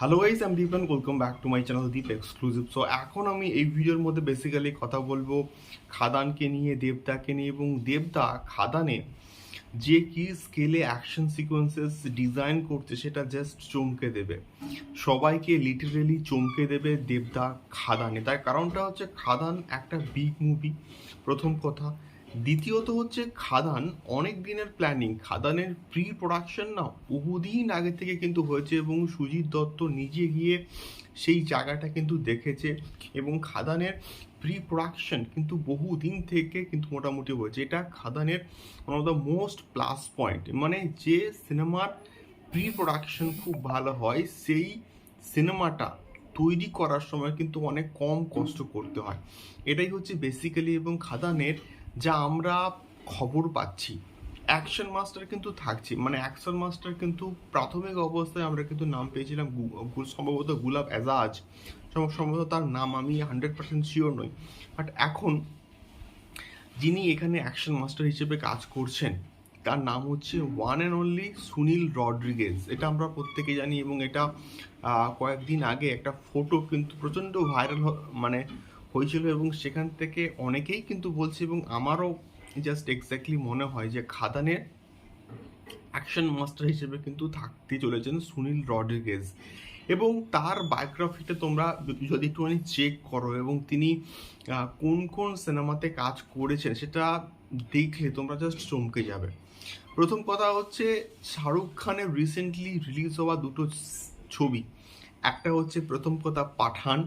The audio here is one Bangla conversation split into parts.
হ্যালো গাইস আমি Dipan welcome back to my channel Deep exclusive so এখন আমি এই ভিডিওর মধ্যে বেসিক্যালি কথা বলব খাদানকে নিয়ে, দেবদাকে নিয়ে এবং দেবদা খাদানে যে কি স্কেলে অ্যাকশন সিকোয়েন্সেস ডিজাইন করছে সেটা জাস্ট চমকে দেবে। সবাইকে লিটারেলি চমকে দেবে দেবদা খাদানে। তার কারণটা হচ্ছে খাদান একটা বিগ মুভি প্রথম কথা। দ্বিতীয়ত হচ্ছে খাদান, অনেক দিনের প্ল্যানিং খাদানের প্রি প্রোডাকশন না বহুদিন আগে থেকে কিন্তু হয়েছে এবং সুজিত দত্ত নিজে গিয়ে সেই জায়গাটা কিন্তু দেখেছে এবং খাদানের প্রি প্রোডাকশন কিন্তু বহুদিন থেকে কিন্তু মোটামুটি হয়েছে। এটা খাদানের one of the most plus point মানে যে সিনেমার প্রি প্রোডাকশন খুব ভালো হয়, সেই সিনেমাটা তৈরি করার সময় কিন্তু অনেক কম কষ্ট করতে হয়। এটাই হচ্ছে বেসিক্যালি এবং খাদানের যা আমরা খবর পাচ্ছি। অ্যাকশন মাস্টার কিন্তু থাকছে। মানে অ্যাকশন মাস্টার কিন্তু প্রাথমিক অবস্থায় আমরা কিন্তু নাম পেয়েছিলাম সম্ভবত গুলাব এজাজ। সম্ভবত তার নাম আমি হান্ড্রেড পার্সেন্ট শিওর নই। বাট এখন যিনি এখানে অ্যাকশন মাস্টার হিসেবে কাজ করছেন, তার নাম হচ্ছে one and only Sunil Rodriguez এটা আমরা প্রত্যেকে জানি এবং এটা কয়েকদিন আগে একটা ফটো কিন্তু প্রচণ্ড ভাইরাল মানে হয়েছিল এবং সেখান থেকে অনেকেই কিন্তু বলছে এবং আমারও জাস্ট এক্স্যাক্টলি মনে হয় যে খাদানের অ্যাকশন মাস্টার হিসেবে কিন্তু থাকতে চলেছেন সুনীল রড্রিগেজ। এবং তার বায়োগ্রাফিটা তোমরা যদি একটুখানি চেক করো এবং তিনি কোন কোন সিনেমাতে কাজ করেছেন সেটা দেখলে তোমরা জাস্ট চমকে যাবে। প্রথম কথা হচ্ছে শাহরুখ খানের রিসেন্টলি রিলিজ হওয়া দুটো ছবি। একটা হচ্ছে প্রথম কথা পাঠান।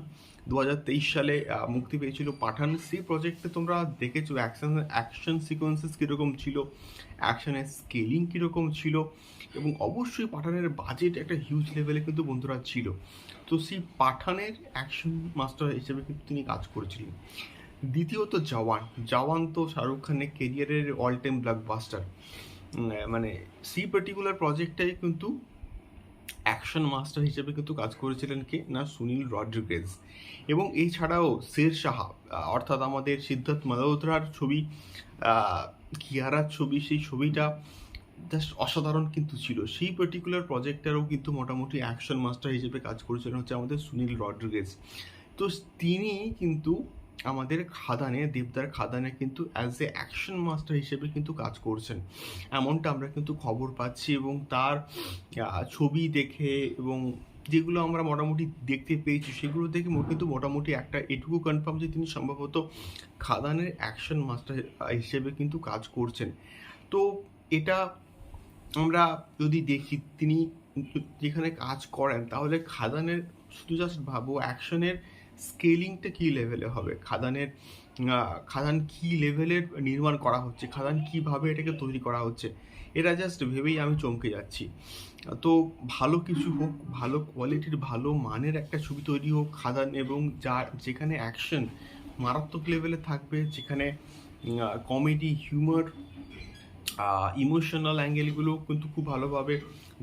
দু হাজার তেইশ সালে মুক্তি পেয়েছিল পাঠান। সেই প্রজেক্টে তোমরা দেখেছ অ্যাকশন অ্যাকশন সিকোয়েন্সেস কীরকম ছিল অ্যাকশনের স্কেলিং কীরকম ছিল এবং অবশ্যই পাঠানের বাজেট একটা হিউজ লেভেলে কিন্তু বন্ধুরা ছিল। তো সেই পাঠানের অ্যাকশন মাস্টার হিসেবে কিন্তু তিনি কাজ করেছিলেন। দ্বিতীয়ত জওয়ান। জওয়ান তো শাহরুখ খানের কেরিয়ারের অল টাইম ব্লকবাস্টার মানে সেই পার্টিকুলার প্রজেক্টটাই কিন্তু অ্যাকশন মাস্টার হিসেবে কিন্তু কাজ করেছিলেন কে? না, সুনীল রড্রিগেজ। এবং এছাড়াও শের সাহা অর্থাৎ আমাদের সিদ্ধার্থ মালহোত্রার ছবি কিয়ারার ছবি, সেই ছবিটা জাস্ট অসাধারণ কিন্তু ছিল। সেই পার্টিকুলার প্রজেক্টেরও কিন্তু মোটামুটি অ্যাকশন মাস্টার হিসেবে কাজ করেছিলেন হচ্ছে আমাদের সুনীল রড্রিগেজ। তো তিনি কিন্তু আমাদের খাদানে দেবদার খাদানে কিন্তু অ্যাজ এ অ্যাকশন মাস্টার হিসেবে কিন্তু কাজ করছেন। এমনটা আমরা কিন্তু খবর পাচ্ছি এবং তার ছবি দেখে এবং যেগুলো আমরা মোটামুটি দেখতে পেয়েছি, সেগুলো দেখে কিন্তু মোটামুটি একটা এটুকু কনফার্ম যে তিনি সম্ভবত খাদানের অ্যাকশন মাস্টার হিসেবে কিন্তু কাজ করছেন। তো এটা আমরা যদি দেখি, তিনি যেখানে কাজ করেন, তাহলে খাদানের শুধু জাস্ট ভাবো অ্যাকশনের স্কেলিংটা কী লেভেলে হবে? খাদানের খাদান কী লেভেলের নির্মাণ করা হচ্ছে? খাদান কীভাবে এটাকে তৈরি করা হচ্ছে? এটা জাস্ট ভেবেই আমি চমকে যাচ্ছি। তো ভালো কিছু হোক, ভালো কোয়ালিটির ভালো মানের একটা ছবি তৈরি হোক, খাদান এবং যার, যেখানে অ্যাকশন মারাত্মক লেভেলে থাকবে, যেখানে কমেডি হিউমার ইমোশনাল অ্যাঙ্গেলগুলো কিন্তু খুব ভালোভাবে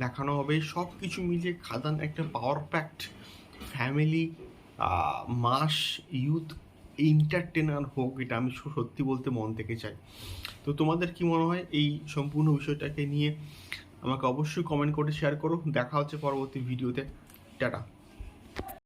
দেখানো হবে। সব কিছু মিলিয়ে খাদান একটা power packed family mass youth entertainer হোক, এটা আমি সত্যি বলতে মন থেকে চাই। তো তোমাদের কি মনে হয় এই সম্পূর্ণ বিষয়টাকে নিয়ে? আমাকে অবশ্যই কমেন্ট করে শেয়ার করো। দেখা হচ্ছে পরবর্তী ভিডিওতে। টাটা।